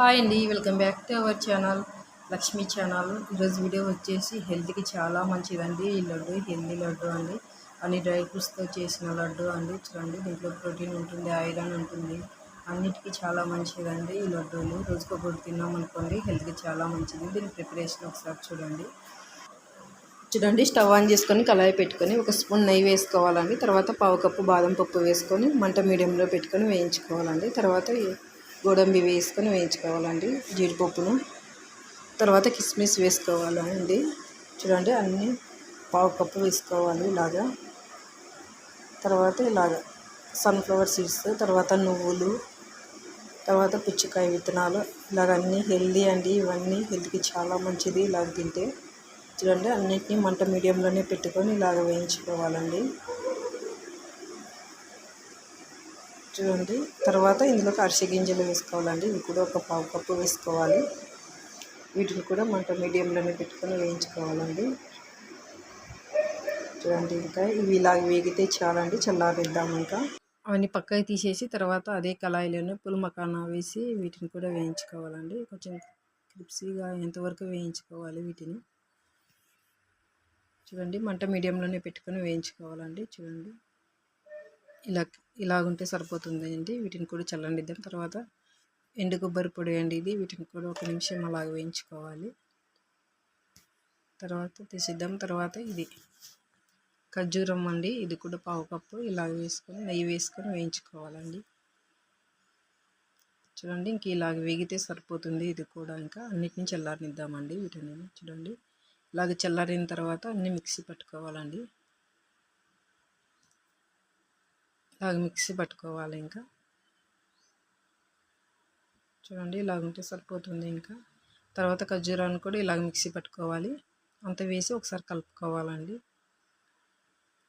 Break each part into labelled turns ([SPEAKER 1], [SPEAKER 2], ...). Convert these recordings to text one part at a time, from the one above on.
[SPEAKER 1] Hi అండి welcome back to our channel Lakshmi channel. ఈరోజు video వచ్చేసి హెల్త్కి చాలా మంచిదండి. ఈ లడ్డు హెల్దీ లడ్డు అండి. అన్ని డ్రై ఫ్రూట్స్తో చేసిన లడ్డు అండి. చూడండి దీంట్లో ప్రోటీన్ ఉంటుంది ఐరన్ ఉంటుంది. అన్నిటికీ చాలా మంచిదండి ఈ లడ్డూలు. రోజుకొకటి తిన్నాం అనుకోండి హెల్త్కి చాలా మంచిది. దీని ప్రిపరేషన్ ఒకసారి చూడండి. చూడండి స్టవ్ ఆన్ చేసుకొని కళాయి పెట్టుకొని ఒక స్పూన్ నెయ్యి వేసుకోవాలండి. తర్వాత పావు కప్పు బాదం పప్పు వేసుకొని మంట మీడియంలో పెట్టుకొని వేయించుకోవాలండి. తర్వాత గోడంబి వేసుకొని వేయించుకోవాలండి జీడిపప్పును. తర్వాత కిస్మిస్ వేసుకోవాలండి. చూడండి అన్నీ పావు కప్పు వేసుకోవాలి ఇలాగా. తర్వాత ఇలాగ సన్ఫ్లవర్ సీడ్స్ తర్వాత నువ్వులు తర్వాత పుచ్చకాయ విత్తనాలు. ఇలాగ అన్నీ హెల్దీ అండి ఇవన్నీ హెల్త్కి చాలా మంచిది ఇలాగ తింటే. చూడండి అన్నిటినీ మంట మీడియంలోనే పెట్టుకొని ఇలాగ వేయించుకోవాలండి. చూడండి తర్వాత ఇందులోకి అరిసె గింజలు వేసుకోవాలండి. ఇవి కూడా ఒక పావు కప్పు వేసుకోవాలి. వీటిని కూడా మంట మీడియంలోనే పెట్టుకొని వేయించుకోవాలండి. చూడండి ఇంకా ఇవి ఇలా వేగితే చాలండి. చల్లారిద్దాం ఇంకా. అవన్నీ పక్కకి తీసేసి తర్వాత అదే కళాయిలోనే పుల్ వేసి వీటిని కూడా వేయించుకోవాలండి. కొంచెం క్రిప్సీగా ఎంతవరకు వేయించుకోవాలి వీటిని. చూడండి మంట మీడియంలోనే పెట్టుకొని వేయించుకోవాలండి. చూడండి. ఇలా ఇలాగుంటే సరిపోతుంది అండి వీటిని కూడా చల్లండిద్దాం. తర్వాత ఎండు కొబ్బరి పొడి అండి ఇది. వీటిని కూడా ఒక నిమిషం అలాగ వేయించుకోవాలి. తర్వాత తీసిద్దాం. తర్వాత ఇది ఖర్జూరం అండి. ఇది కూడా పావు కప్పు ఇలాగ వేసుకొని నెయ్యి వేసుకొని వేయించుకోవాలండి. చూడండి ఇంక ఇలాగ వేగితే సరిపోతుంది. ఇది కూడా ఇంకా అన్నిటిని చల్లారనిద్దామండి వీటిని చూడండి ఇలాగ చల్లారిన తర్వాత అన్నీ మిక్సీ పట్టుకోవాలండి. ఇలాగ మిక్సీ పట్టుకోవాలి ఇంకా. చూడండి ఇలాగ ఉంటే సరిపోతుంది ఇంకా. తర్వాత ఖర్జూరాన్ని కూడా ఇలాగ మిక్సీ పట్టుకోవాలి. అంత వేసి ఒకసారి కలుపుకోవాలండి.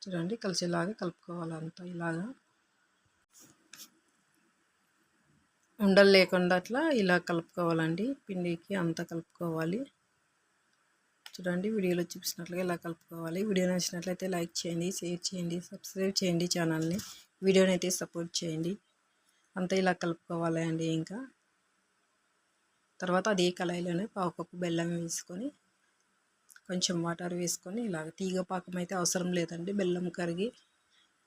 [SPEAKER 1] చూడండి కలిసేలాగా కలుపుకోవాలి అంతా ఇలాగా. ఉండలు లేకుండా అట్లా ఇలా కలుపుకోవాలండి. పిండికి అంతా కలుపుకోవాలి. చూడండి వీడియోలో చూపిస్తున్నట్లుగా ఇలా కలుపుకోవాలి. వీడియో నచ్చినట్లయితే లైక్ చేయండి షేర్ చేయండి సబ్స్క్రైబ్ చేయండి ఛానల్ని. వీడియోని అయితే సపోర్ట్ చేయండి. అంతా ఇలా కలుపుకోవాలి అండి ఇంకా. తర్వాత అదే కళాయిలోనే పావు కప్పు బెల్లం వేసుకొని కొంచెం వాటర్ వేసుకొని ఇలాగ తీగ పాకం అయితే అవసరం లేదండి. బెల్లం కరిగి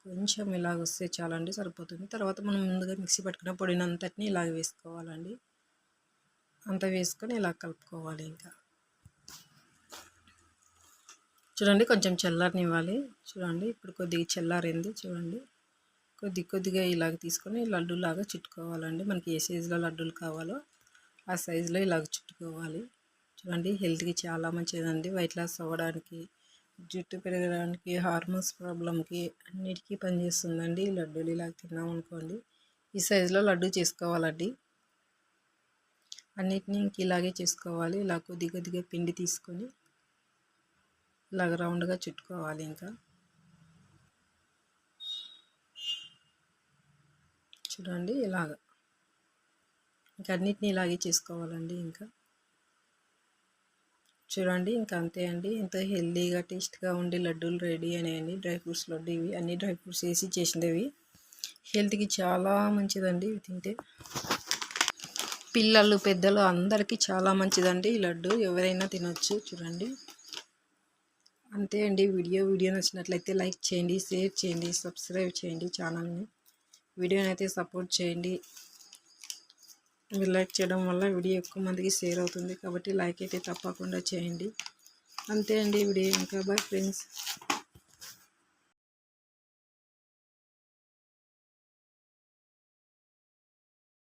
[SPEAKER 1] కొంచెం ఇలాగ వస్తే చాలండి సరిపోతుంది. తర్వాత మనం ముందుగా మిక్సీ పట్టుకున్న పొడినంతటిని ఇలాగ వేసుకోవాలండి. అంత వేసుకొని ఇలా కలుపుకోవాలి ఇంకా. చూడండి కొంచెం చల్లారనివ్వాలి. చూడండి ఇప్పుడు కొద్దిగా చల్లారింది. చూడండి. కొద్ది కొద్దిగా ఇలాగ తీసుకొని లడ్డూలాగా చుట్టుకోవాలండి. మనకి ఏ సైజులో లడ్డూలు కావాలో ఆ సైజులో ఇలాగ చుట్టుకోవాలి. చూడండి హెల్త్కి చాలా మంచిదండి. వైట్ లాస్ అవ్వడానికి జుట్టు పెరగడానికి హార్మోన్స్ ప్రాబ్లంకి అన్నిటికీ పనిచేస్తుందండి. లడ్డూలు ఇలాగ తిన్నాం అనుకోండి ఈ సైజులో లడ్డు చేసుకోవాలండి. అన్నిటినీ ఇంక ఇలాగే చేసుకోవాలి. ఇలా కొద్ది కొద్దిగా పిండి తీసుకొని ఇలాగ రౌండ్గా చుట్టుకోవాలి ఇంకా. చూడండి ఇలాగ. ఇంకా అన్నిటిని ఇలాగే చేసుకోవాలండి ఇంకా. చూడండి ఇంకా అంతే అండి. ఎంతో హెల్దీగా టేస్ట్గా ఉండే లడ్డూలు రెడీ అనేయండి. డ్రై ఫ్రూట్స్ లడ్డు ఇవి అన్ని డ్రై ఫ్రూట్స్ వేసి చేసినవి. హెల్త్కి చాలా మంచిదండి ఇవి తింటే. పిల్లలు పెద్దలు అందరికీ చాలా మంచిదండి ఈ లడ్డు. ఎవరైనా తినొచ్చు చూడండి. అంతే అండి. వీడియో వీడియో నచ్చినట్లయితే లైక్ చేయండి షేర్ చేయండి సబ్స్క్రైబ్ చేయండి ఛానల్ని. వీడియోని అయితే సపోర్ట్ చేయండి. మీరు లైక్ చేయడం వల్ల వీడియో ఎక్కువ మందికి షేర్ అవుతుంది కాబట్టి లైక్ అయితే తప్పకుండా చేయండి. అంతే అండి వీడియో. ఇంకా బాయ్ ఫ్రెండ్స్.